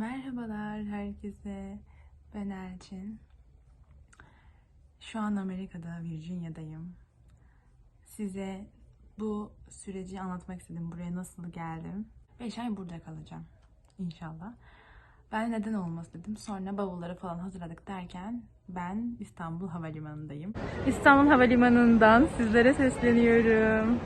Merhabalar herkese. Ben Elçin. Şu an Amerika'da, Virginia'dayım. Size bu süreci anlatmak istedim. Buraya nasıl geldim. 5 ay burada kalacağım. İnşallah. Ben neden olmaz dedim. Sonra bavulları falan hazırladık derken ben İstanbul Havalimanı'ndayım. İstanbul Havalimanı'ndan sizlere sesleniyorum.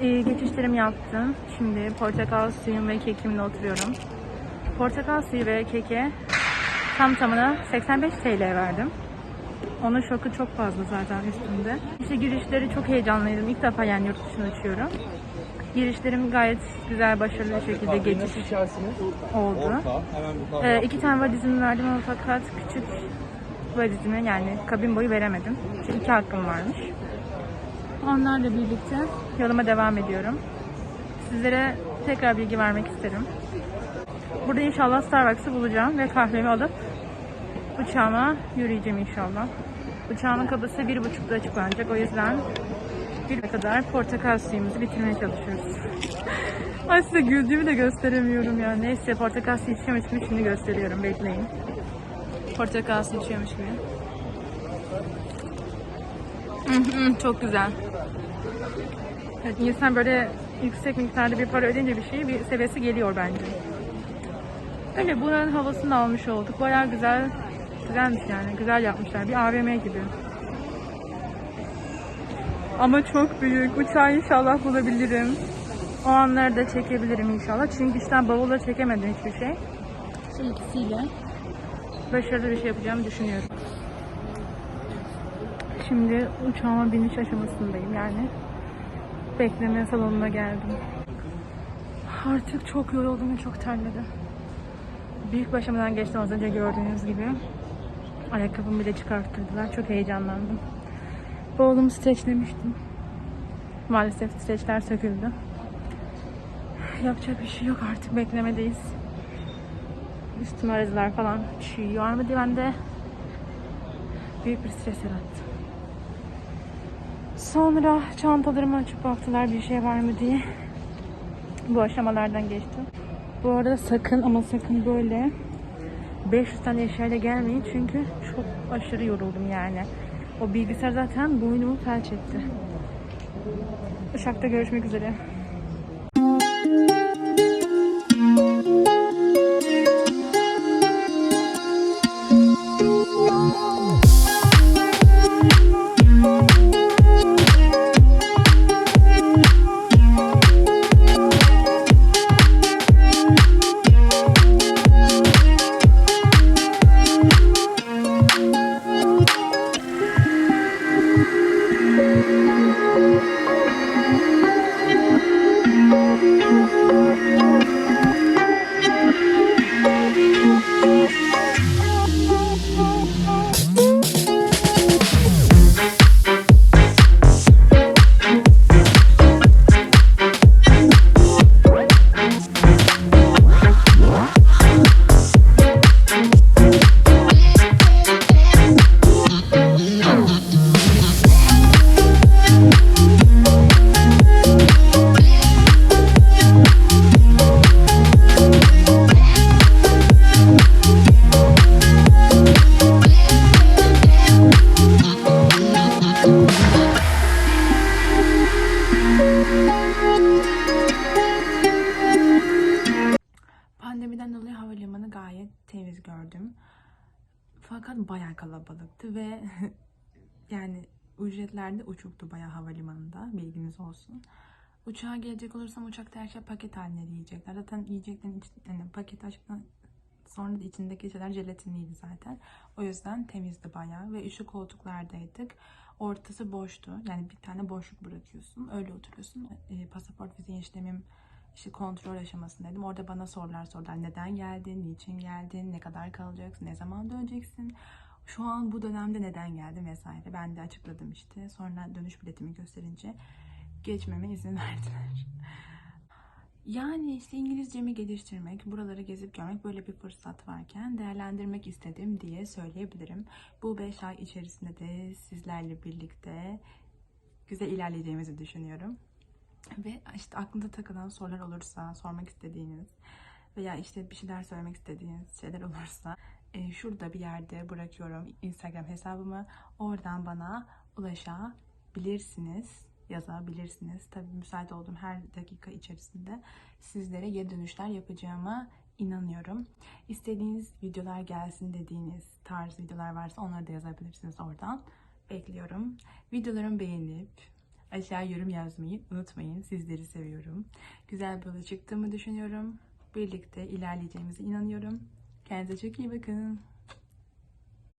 Ee, geçişlerimi yaptım. Şimdi portakal suyum ve kekimle oturuyorum. Portakal suyu ve keke tam tamına 85 TL verdim. Onun şoku çok fazla zaten üstünde. İşte girişleri çok heyecanlıydım. İlk defa yani yurt dışına uçuyorum. Girişlerim gayet güzel, başarılı bir şekilde geçiş oldu. Ee, iki tane valizimi verdim ama fakat küçük valizime yani kabin boyu veremedim. Çünkü iki hakkım varmış. Onlarla birlikte yoluma devam ediyorum. Sizlere tekrar bilgi vermek isterim. Burada inşallah Starbucks'ı bulacağım ve kahvemi alıp uçağıma yürüyeceğim inşallah. Uçağımın kapısı bir buçukta açıklanacak. O yüzden bir kadar portakal suyumuzu bitirmeye çalışıyoruz. Ay size güldüğümü de gösteremiyorum ya. Neyse portakal suyu içiyormuş gibi şimdi gösteriyorum. Bekleyin. Portakal suyu içiyormuş gibi. Çok güzel. Evet, insan böyle yüksek miktarda bir para ödeyince bir şeyi bir seviyesi geliyor bence. Öyle buranın havasını almış olduk. Bayağı güzel, güzelmiş yani. Güzel yapmışlar. Bir AVM gibi. Ama çok büyük. Uçağı inşallah bulabilirim. O anları da çekebilirim inşallah. Çünkü işte bavulla çekemedim hiçbir şey. Şu ikisiyle başarılı bir şey yapacağımı düşünüyorum. Şimdi uçağıma biniş aşamasındayım yani. Bekleme salonuna geldim. Artık çok yoruldum ve çok terledim. Büyük bir aşamadan geçtim az önce gördüğünüz gibi. Ayakkabımı bile çıkarttırdılar. Çok heyecanlandım. Oğlumu streçlemiştim. Maalesef streçler söküldü. Yapacak bir şey yok artık beklemedeyiz. Üstüme aradılar falan çiğ var mı diye ben büyük bir stres yarattı. Sonra çantalarımı açıp baktılar bir şey var mı diye. Bu aşamalardan geçtim. Bu arada sakın ama sakın böyle 500 tane eşyayla gelmeyin çünkü çok aşırı yoruldum yani. O bilgisayar zaten boynumu felç etti. Uçakta görüşmek üzere. Gördüm. Fakat bayağı kalabalıktı ve yani ücretler de uçuktu bayağı havalimanında bilginiz olsun. Uçağa gelecek olursam uçakta her şey paket halinde yiyecekler. Zaten yiyeceklerin iç, yani paket açtıktan sonra da içindeki şeyler jelatinliydi zaten. O yüzden temizdi bayağı ve üçlü koltuklardaydık. Ortası boştu. Yani bir tane boşluk bırakıyorsun. Öyle oturuyorsun. E, pasaport vize işlemim işte kontrol aşamasındaydım. Orada bana sorular sordular. Neden geldin? Niçin geldin? Ne kadar kalacaksın? Ne zaman döneceksin? Şu an bu dönemde neden geldin vesaire. Ben de açıkladım işte. Sonra dönüş biletimi gösterince geçmeme izin verdiler. Yani işte İngilizcemi geliştirmek, buraları gezip görmek böyle bir fırsat varken değerlendirmek istedim diye söyleyebilirim. Bu 5 ay içerisinde de sizlerle birlikte güzel ilerleyeceğimizi düşünüyorum. Ve işte aklınıza takılan sorular olursa, sormak istediğiniz veya işte bir şeyler söylemek istediğiniz şeyler olursa e, şurada bir yerde bırakıyorum Instagram hesabımı. Oradan bana ulaşabilirsiniz, yazabilirsiniz. Tabii müsait olduğum her dakika içerisinde sizlere geri dönüşler yapacağıma inanıyorum. İstediğiniz videolar gelsin dediğiniz tarz videolar varsa onları da yazabilirsiniz oradan. Bekliyorum. Videolarımı beğenip aşağı yorum yazmayı unutmayın. Sizleri seviyorum. Güzel bir yola çıktığımı düşünüyorum. Birlikte ilerleyeceğimize inanıyorum. Kendinize çok iyi bakın.